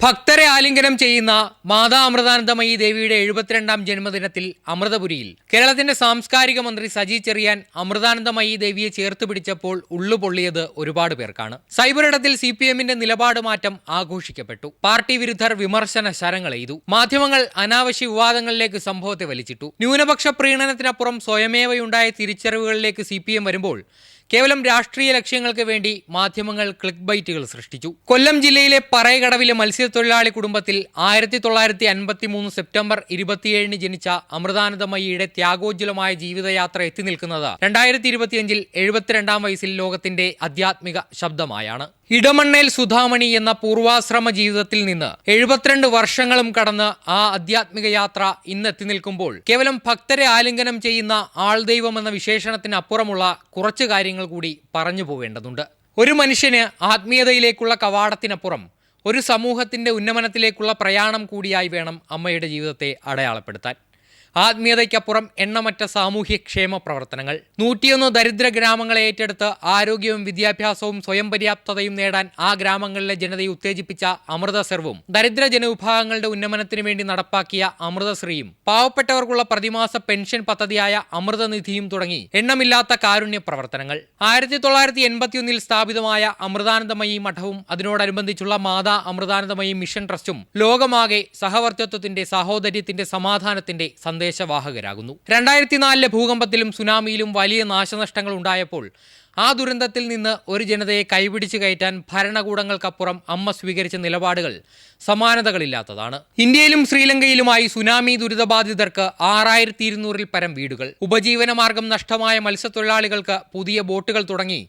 ഭക്തരെ ആലിംഗനം ചെയ്യുന്ന മാതാ അമൃതാനന്ദമയി ദേവിയുടെ എഴുപത്തിരണ്ടാം ജന്മദിനത്തിൽ അമൃതപുരിയിൽ കേരളത്തിന്റെ സാംസ്കാരിക മന്ത്രി സജി ചെറിയാൻ അമൃതാനന്ദമയി ദേവിയെ ചേർത്ത് പിടിച്ചപ്പോൾ ഉള്ളുപൊള്ളിയത് ഒരുപാട് പേർക്കാണ്. സൈബറിടത്തിൽ സി പി എമ്മിന്റെ നിലപാട് മാറ്റം ആഘോഷിക്കപ്പെട്ടു. പാർട്ടി വിരുദ്ധർ വിമർശന ശരങ്ങളെയ്തു മാധ്യമങ്ങൾ അനാവശ്യ വിവാദങ്ങളിലേക്ക് സംഭവത്തെ വലിച്ചിട്ടു. ന്യൂനപക്ഷ പ്രീണനത്തിനപ്പുറം സ്വയമേവയുണ്ടായ തിരിച്ചറിവുകളിലേക്ക് സി വരുമ്പോൾ കേവലം രാഷ്ട്രീയ ലക്ഷ്യങ്ങൾക്ക് വേണ്ടി മാധ്യമങ്ങൾ ക്ലിക്ക് ബൈറ്റുകൾ സൃഷ്ടിച്ചു. കൊല്ലം ജില്ലയിലെ പറയകടവിലെ മത്സ്യത്തൊഴിലാളി കുടുംബത്തിൽ ആയിരത്തി തൊള്ളായിരത്തി അൻപത്തി മൂന്ന് സെപ്റ്റംബർ ഇരുപത്തിയേഴിന് ജനിച്ച അമൃതാനന്ദമയിയുടെ ത്യാഗോജ്വലമായ ജീവിതയാത്ര എത്തി നിൽക്കുന്നത് രണ്ടായിരത്തി ഇരുപത്തിയഞ്ചിൽ എഴുപത്തിരണ്ടാം വയസ്സിൽ ലോകത്തിന്റെ ആധ്യാത്മിക ശബ്ദമായാണ്. ഇടമണ്ണേൽ സുധാമണി എന്ന പൂർവാശ്രമ ജീവിതത്തിൽ നിന്ന് എഴുപത്തിരണ്ട് വർഷങ്ങളും കടന്ന് ആ ആധ്യാത്മിക യാത്ര ഇന്നെത്തി നിൽക്കുമ്പോൾ കേവലം ഭക്തരെ ആലിംഗനം ചെയ്യുന്ന ആൾദൈവം എന്ന വിശേഷണത്തിന് അപ്പുറമുള്ള കുറച്ച് കാര്യങ്ങൾ കൂടി പറഞ്ഞു പോവേണ്ടതുണ്ട്. ഒരു മനുഷ്യന് ആത്മീയതയിലേക്കുള്ള കവാടത്തിനപ്പുറം ഒരു സമൂഹത്തിന്റെ ഉന്നമനത്തിലേക്കുള്ള പ്രയാണം കൂടിയായി വേണം അമ്മയുടെ ജീവിതത്തെ അടയാളപ്പെടുത്താൻ. ആത്മീയതയ്ക്കപ്പുറം എണ്ണമറ്റ സാമൂഹ്യ ക്ഷേമ പ്രവർത്തനങ്ങൾ. നൂറ്റിയൊന്ന് ദരിദ്ര ഗ്രാമങ്ങളെ ഏറ്റെടുത്ത് ആരോഗ്യവും വിദ്യാഭ്യാസവും സ്വയം പര്യാപ്തതയും നേടാൻ ആ ഗ്രാമങ്ങളിലെ ജനതയെ ഉത്തേജിപ്പിച്ച അമൃതസർവും. ദരിദ്ര ജനവിഭാഗങ്ങളുടെ ഉന്നമനത്തിനു വേണ്ടി നടപ്പാക്കിയ അമൃതശ്രീയും പാവപ്പെട്ടവർക്കുള്ള പ്രതിമാസ പെൻഷൻ പദ്ധതിയായ അമൃതനിധിയും തുടങ്ങി എണ്ണമില്ലാത്ത കാരുണ്യ പ്രവർത്തനങ്ങൾ. ആയിരത്തി തൊള്ളായിരത്തി എൺപത്തിയൊന്നിൽ സ്ഥാപിതമായ അമൃതാനന്ദമയി മഠവും അതിനോടനുബന്ധിച്ചുള്ള മാതാ അമൃതാനന്ദമയി മിഷൻ ട്രസ്റ്റും ലോകമാകെ സഹവർത്തിത്വത്തിന്റെ സഹോദര്യത്തിന്റെ സമാധാനത്തിന്റെ സന്ദേശവാഹകരാകുന്നു രണ്ടായിരത്തി നാലിലെ ഭൂകമ്പത്തിലും സുനാമിയിലും വലിയ നാശനഷ്ടങ്ങൾ ഉണ്ടായപ്പോൾ ആ ദുരന്തത്തിൽ നിന്ന് ഒരു ജനതയെ കൈപിടിച്ചു കയറ്റാൻ ഭരണകൂടങ്ങൾക്കപ്പുറം അമ്മ സ്വീകരിച്ച നിലപാടുകൾ സമാനതകളില്ലാത്തതാണ്. ഇന്ത്യയിലും ശ്രീലങ്കയിലുമായി സുനാമി ദുരിതബാധിതർക്ക് ആറായിരത്തി ഇരുന്നൂറിൽ പരം വീടുകൾ ഉപജീവനമാർഗം നഷ്ടമായ മത്സ്യത്തൊഴിലാളികൾക്ക് പുതിയ ബോട്ടുകൾ തുടങ്ങി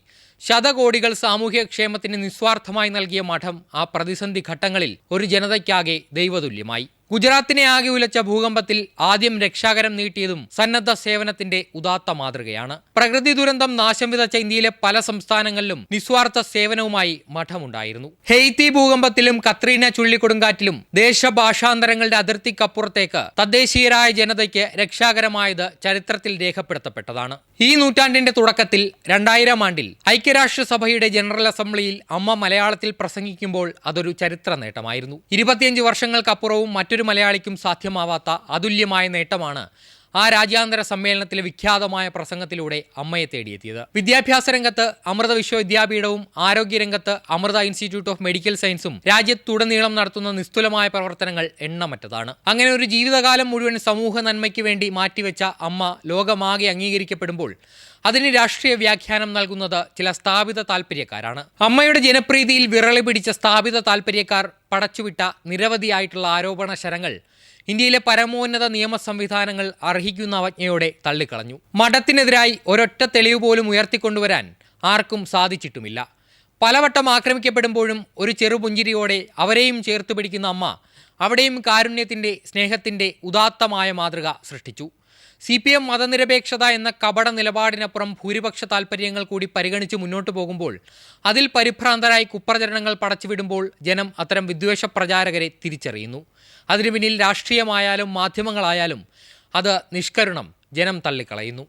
ശതകോടികൾ സാമൂഹ്യക്ഷേമത്തിന് നിസ്വാർത്ഥമായി നൽകിയ മഠം ആ പ്രതിസന്ധി ഘട്ടങ്ങളിൽ ഒരു ജനതയ്ക്കാകെ ദൈവതുല്യമായി. ഗുജറാത്തിനെ ആകെ ഉലച്ച ഭൂകമ്പത്തിൽ ആദ്യം രക്ഷാകരം നീട്ടിയതും സന്നദ്ധ സേവനത്തിന്റെ ഉദാത്ത മാതൃകയാണ്. പ്രകൃതി ദുരന്തം നാശം വിതച്ച ഇന്ത്യയിലെ പല സംസ്ഥാനങ്ങളിലും നിസ്വാർത്ഥ സേവനവുമായി മഠമുണ്ടായിരുന്നു. ഹെയ്ത്തി ഭൂകമ്പത്തിലും കത്രീന ചുഴലിക്കൊടുങ്കാറ്റിലും ദേശഭാഷാന്തരങ്ങളുടെ അതിർത്തിക്കപ്പുറത്തേക്ക് തദ്ദേശീയരായ ജനതയ്ക്ക് രക്ഷാകരമായത് ചരിത്രത്തിൽ രേഖപ്പെടുത്തപ്പെട്ടതാണ്. ഈ നൂറ്റാണ്ടിന്റെ തുടക്കത്തിൽ രണ്ടായിരം ആണ്ടിൽ ഐക്യരാഷ്ട്രസഭയുടെ ജനറൽ അസംബ്ലിയിൽ അമ്മ മലയാളത്തിൽ പ്രസംഗിക്കുമ്പോൾ അതൊരു ചരിത്ര നേട്ടമായിരുന്നു. ഇരുപത്തിയഞ്ച് വർഷങ്ങൾക്കപ്പുറവും മറ്റൊരു മലയാളിക്കും സാധ്യമാവാത്ത അതുല്യമായ നേട്ടമാണ് ആ രാജ്യാന്തര സമ്മേളനത്തിലെ വിഖ്യാതമായ പ്രസംഗത്തിലൂടെ അമ്മയെ തേടിയെത്തിയത്. വിദ്യാഭ്യാസ രംഗത്ത് അമൃത വിശ്വവിദ്യാപീഠവും ആരോഗ്യരംഗത്ത് അമൃത ഇൻസ്റ്റിറ്റ്യൂട്ട് ഓഫ് മെഡിക്കൽ സയൻസും രാജ്യത്തുടനീളം നടത്തുന്ന നിസ്തുലമായ പ്രവർത്തനങ്ങൾ എണ്ണമറ്റതാണ്. അങ്ങനെ ഒരു ജീവിതകാലം മുഴുവൻ സമൂഹ നന്മയ്ക്ക് വേണ്ടി മാറ്റിവെച്ച അമ്മ ലോകമാകെ അംഗീകരിക്കപ്പെടുമ്പോൾ അതിന് രാഷ്ട്രീയ വ്യാഖ്യാനം നൽകുന്നത് ചില സ്ഥാപിത താല്പര്യക്കാരാണ് അമ്മയുടെ ജനപ്രീതിയിൽ വിറളി പിടിച്ച സ്ഥാപിത താല്പര്യക്കാർ പടച്ചുവിട്ട നിരവധിയായിട്ടുള്ള ആരോപണ ശരങ്ങൾ ഇന്ത്യയിലെ പരമോന്നത നിയമ സംവിധാനങ്ങൾ അർഹിക്കുന്ന അവജ്ഞയോടെ തള്ളിക്കളഞ്ഞു. മഠത്തിനെതിരായി ഒരൊറ്റ തെളിവ് പോലും ഉയർത്തിക്കൊണ്ടുവരാൻ ആർക്കും സാധിച്ചിട്ടുമില്ല. പലവട്ടം ആക്രമിക്കപ്പെടുമ്പോഴും ഒരു ചെറുപുഞ്ചിരിയോടെ അവരെയും ചേർത്ത് പിടിക്കുന്ന അമ്മ അവിടെയും കാരുണ്യത്തിന്റെ സ്നേഹത്തിന്റെ ഉദാത്തമായ മാതൃക സൃഷ്ടിച്ചു. സി പി എം മതനിരപേക്ഷത എന്ന കപട നിലപാടിനപ്പുറം ഭൂരിപക്ഷ താൽപ്പര്യങ്ങൾ കൂടി പരിഗണിച്ച് മുന്നോട്ടു പോകുമ്പോൾ അതിൽ പരിഭ്രാന്തരായി കുപ്രചരണങ്ങൾ പടച്ചുവിടുമ്പോൾ ജനം അത്തരം വിദ്വേഷ പ്രചാരകരെ തിരിച്ചറിയുന്നു. അതിനു പിന്നിൽ രാഷ്ട്രീയമായാലും മാധ്യമങ്ങളായാലും അത് നിഷ്കരുണം ജനം തള്ളിക്കളയുന്നു.